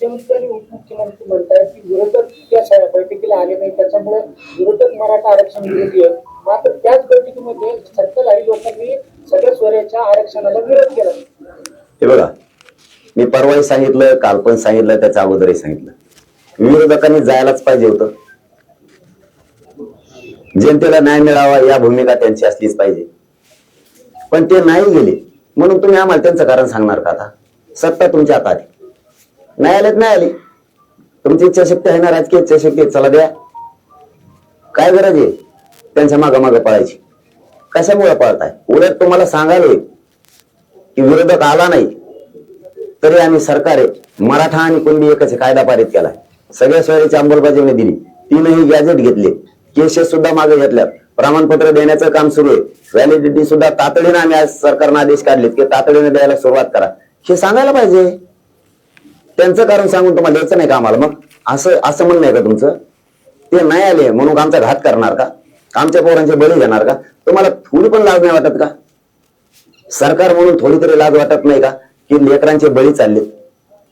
मुख्यमंत्री उपमुख्यमंत्री म्हणताय की विरोधक त्या बैठकीला आले नाही त्याच्यामुळे विरोधक मराठा आरक्षण विरोधी आहे मात्र त्याच बैठकीमध्ये सत्ताधारी लोकांनी सगळ्या स्वराच्या आरक्षणाला विरोध केला. हे बघा मी परवाही सांगितलं काल पण सांगितलं त्याच्या अगोदरही सांगितलं. विरोधकांनी जायलाच पाहिजे होतं. जनतेला न्याय मिळावा या भूमिका त्यांची असलीच पाहिजे. पण ते नाही गेले. म्हणून तुम्ही आम्हाला त्यांचं कारण सांगणार का आता? सत्ता तुमच्या हातात नाही आलेत नाही आली. तुमची इच्छाशक्ती आहे ना राजकीय इच्छाशक्ती चला द्या. काय गरज आहे? त्यांच्या मागं मागं पळायची. कशामुळे पळताय? उलट तुम्हाला सांगायला की विरोधक आला नाही. तरी आम्ही सरकारे मराठा आणि कुणबी एकच कायदा पारित केला सगळ्या सोयरीची अंमलबजावणी दिली. तीनही गॅजेट घेतले. केसेस सुद्धा मागे घेतल्यात. प्रमाणपत्र देण्याचं काम सुरू आहे. व्हॅलिडिटी सुद्धा तातडीने आम्ही आज सरकारनं आदेश काढलेत की तातडीने द्यायला सुरुवात करा. हे सांगायला पाहिजे. त्यांचं कारण सांगून तुम्हाला द्यायचं नाही का आम्हाला मग? असं असं म्हणणं आहे का तुमचं? ते नाही आले म्हणून आमचा घात करणार का? आमच्या पोरांचे बळी घेणार का? तुम्हाला थोडी पण लाज नाही वाटत का? सरकार म्हणून थोडी तरी लाज वाटत नाही का? की लेकरांचे बळी चालले.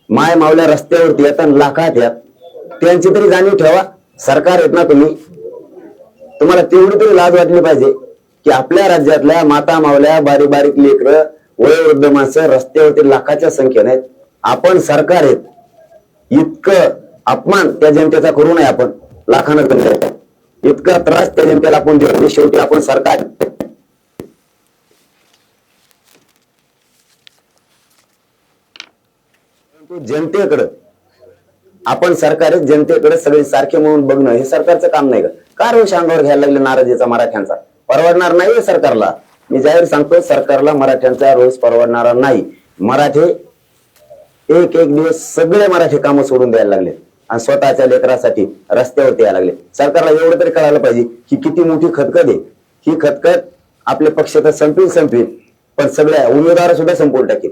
माय मावल्या रस्त्यावरती येतात लाखात यात त्यांची तरी जाणीव ठेवा. सरकार येत ना तुम्ही. तुम्हाला तेवढी तरी लाज वाटली पाहिजे की आपल्या राज्यातल्या माता मावल्या बारीक बारीक लेकर वयोवृद्ध माणसं रस्त्यावरती लाखाच्या संख्येने आहेत. आपण सरकार आहेत. इतकं अपमान त्या जनतेचा करू नये आपण. लाखानं जनतेचा इतका त्रास त्या जनतेला आपण देऊ. शेवटी आपण सरकार. जनतेकडं आपण सरकार जनतेकडे सगळे सारखे म्हणून बघणं हे सरकारचं काम नाही का? का रोष अंगावर घ्यायला लागले नाराजीचा मराठ्यांचा? परवडणार नाही सरकारला. मी जाहीर सांगतो सरकारला मराठ्यांचा रोष परवडणारा नाही. मराठे एक एक दिवस सगळे मराठी कामं सोडून द्यायला लागले. आणि स्वतःच्या लेकरासाठी रस्त्यावरती यायला लागले. सरकारला एवढं तरी कळायला पाहिजे की किती मोठी खतखत आहे. ही खतखत आपले पक्ष तर संपवील संपवील पण सगळ्या उमेदवार सुद्धा संपवून टाकेल.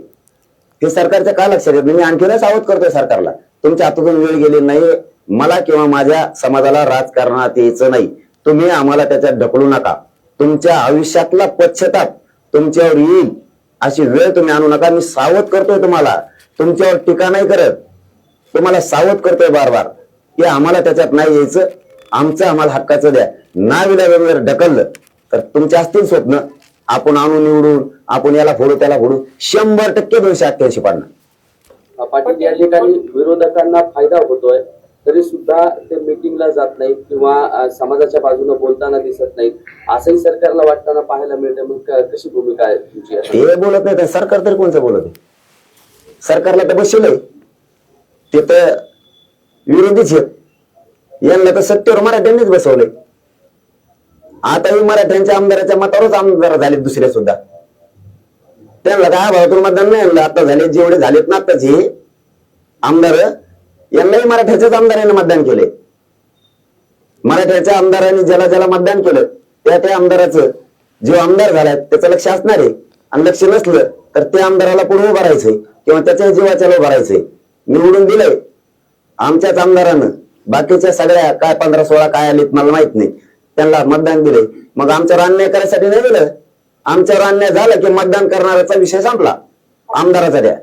हे सरकारच्या का लक्षात येत मी आणखीनच सावध करतोय सरकारला. तुमच्या हातातून वेळ गेली नाही मला किंवा माझ्या समाजाला राजकारणात यायचं नाही. तुम्ही आम्हाला त्याच्यात ढकलू नका. तुमच्या आयुष्यातला पश्चाताप तुमच्यावर येईल. अशी वेळ तुम्ही आणू नका. मी सावध करतोय तुम्हाला. तुमच्यावर टीका नाही करत. तुम्हाला सावध करतोय बार बार की आम्हाला त्याच्यात नाही यायचं. आमचं आम्हाला हक्काचं द्या. नाविला जर ढकललं तर तुमचे असतील स्वप्न आपण आणून निवडून आपण याला फोडू त्याला फोडू. शंभर टक्के दोनशे अठ्ठ्याऐंशी पाडणार. पाटील या ठिकाणी विरोधकांना फायदा होतोय तरी सुद्धा ते मिटिंगला जात नाहीत किंवा समाजाच्या बाजूने बोलताना दिसत नाहीत. असंही सरकारला वाटताना पाहायला मिळतं मग कशी भूमिका आहे तुमची? ते बोलत नाही तर सरकार तरी कोणचं बोलत आहे? सरकारला तर बसवलंय ते तर विरोधीच आहेत. यांना तर सत्तेवर मराठ्यांनीच बसवलंय. आताही मराठ्यांच्या आमदाराच्या मतावरच आमदार झालेत दुसऱ्या सुद्धा. त्यांना काय भावातून मतदान नाही आणलं आता झाले जेवढे झालेत ना आताचे. आमदार यांनाही मराठ्याच्याच आमदारांनी मतदान केले मराठ्याच्या आमदारांनी ज्याला ज्याला मतदान केलं त्या त्या आमदाराचं जो आमदार झालाय त्याचं लक्ष असणार आहे. आणि लक्ष नसलं तर त्या आमदाराला पुढे उभं राहायचंय. किंवा त्याच्या जीवाच्या भरायचंय निवडून दिलंय. आमच्याच आमदारानं. बाकीच्या सगळ्या काय पंधरा सोळा काय आलीत मला माहीत नाही. त्यांना मतदान दिले मग आमच्यावर अन्याय करायसाठी नाही दिलं. आमच्यावर अन्याय झाला की मतदान करणाऱ्याचा विषय संपला. आमदाराचा द्या.